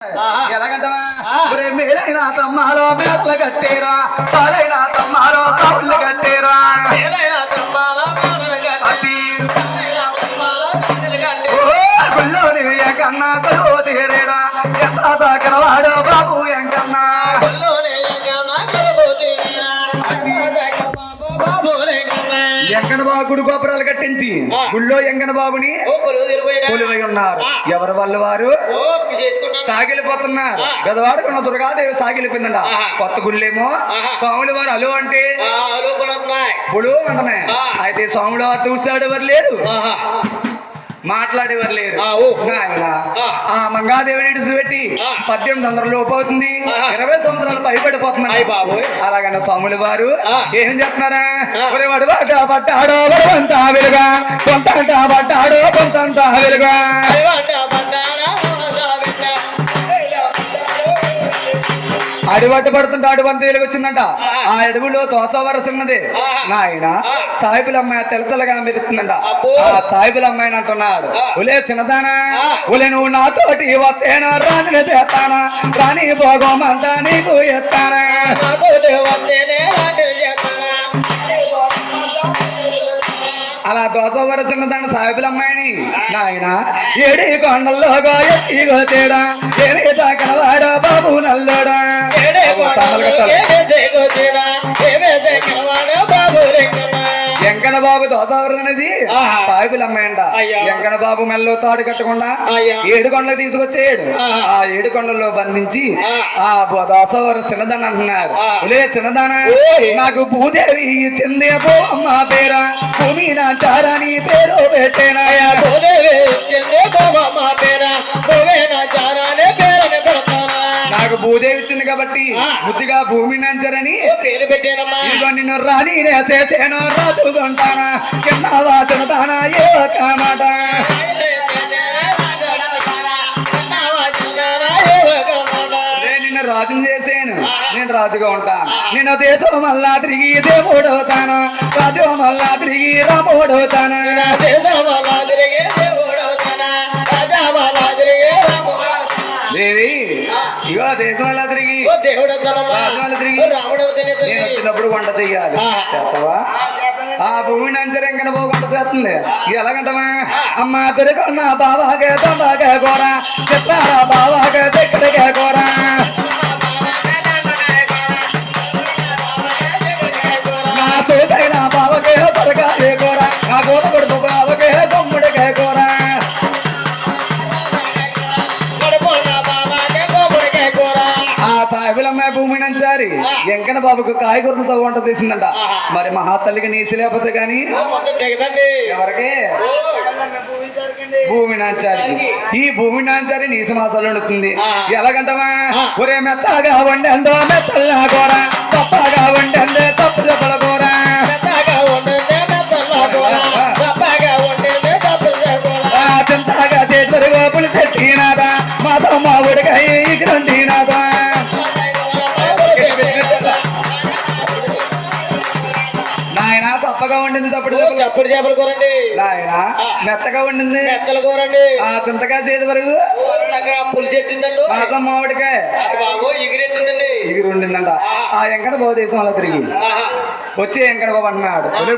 ఎలాగంటవా? ఒరే మేలైన తమ్మాలో మేతలు కట్టేరా పాలైన తమ్మాలో కాళ్ళు కట్టేరా. అతి ఎంకన బాబు గుడి గోపురాలు కట్టించి. గుళ్ళో ఎంకన బాబుని కొలువై ఉన్నారు. ఎవరి వాళ్ళు వారు? సాగిలిపోతున్నారు. ఆ. గదవాడుకున్న దుర్గాదేవి సాగిలిపోయిందంట. కొత్త గుళ్ళేమో. స్వాములు వారు అలు అంటే? ఆ. అయితే స్వాములు వారు చూసాడేవారు లేరు? మాట్లాడేవారు లేరు ఆ, ఇడిచిపెట్టి ఆ. పద్దెనిమిది వందల లోపు అవుతుంది. ఇరవై సంవత్సరాలు పైబడిపోతున్నారు అయ్ బాబోయ్. అలాగన్న స్వాములు వారు. ఏం చెప్తున్నారా వాడు బాట పట్టాడో కొంత వెలుగా కొంత అడివట్టు పడుతుంటే అడువంత వెలుగు వచ్చిందంట. ఆ అడవిలో తోస వరస ఉన్నది. ఆహా. నాయన సాయిబుల అమ్మాయి తెలతెలగా మెరుతుందంట అబ్బో. ఆ సాయిబుల అమ్మాయిని అంటున్నాడు. ఉలే చిన్నదానా. ఉలే నువ్వు నాతోటి వస్తేనా రాని చేస్తానా? రాని భోగమంతా నీకు ఎత్తానా? అలా దోస వరస ఉన్నదంట సాయిబుల అమ్మాయిని నాయన ఏడి కొండల్లో ఎత్తిగో తేడా ఏమి తాకనవాడా బాబు నల్లోడా. తమలక తల. వెంకట బాబు దోసవరం అనేది. సాయిబుల అమ్మాయి అంట అయ్యా. వెంకట బాబు మెల్లో తాడు కట్టకుండా. ఏడు కొండలు తీసుకొచ్చేయడు. ఆ ఏడు కొండల్లో బంధించి ఆ. దోసవరం చిన్నదాన్ని అంటున్నాడు ఆ. ఒలే చిన్నదానా. నాకు భూదేవి ఇచ్చింది పో అమ్మ పేరా భూమి నా చారాని పేరు పెట్టేనాయా నాకు కాబట్టి. బుద్ధిగా భూమి నంచరని పేరు పెట్టానమ్మా. నిన్ను రాని నేసేసేనో రాజుకుంటానా కింద వాచనతానా ఏ కామాట రే నిన్ను రాజుని చేసేను. నేను రాజుగా ఉంటాను. నేను దేశం మళ్ళా తిరిగి దేవుడవుతాను రాజు మళ్ళా తిరిగి రాముడవుతాను దేవి ఇగో దేశం నేను వచ్చినప్పుడు వంట చెయ్యాలి. ఆ. చేస్తావా? ఆ భూమి నంచరెంకన పో వంట చేస్తుంది. ఎలాగంటమా అమ్మ తిరుగున్న బాబాకే తమ్మాకే కూర చెప్తారా బాబాకే దగ్గరకే కూర సాయిబులమ్మ భూమి నంచారి ఎంకన బాబుకు కాయగూరలతో వంట చేసిందంట. మరి మహాతల్లికి నీసి లేకపోతే గాని ఎవరికి? భూమి నాంచారికి ఈ భూమి నాంచారి నీసు మాసాలు వండుతుంది. ఎలాగంటమా ఒరే మెత్తగా వండెందో మెత్తల్లా కూర తప్పగా వండెందే? తప్పు చెప్పల కూర చెప్పలు చప్పుడు చేపలు కూరండి. నాయన మెత్తగా వండింది. మెత్తలు కూరండి. ఆ చింతగా చేతి వరకు. పులి చెట్టిందండు మాతో మా ఉడికాయ బాబు ఎగిరెట్టిందండి ఎగిరి ఉండిందంట ఆ వెంకట బాబు దేశంలో తిరిగి. వచ్చి వెంకట బాబు అన్నాడు "ఒరే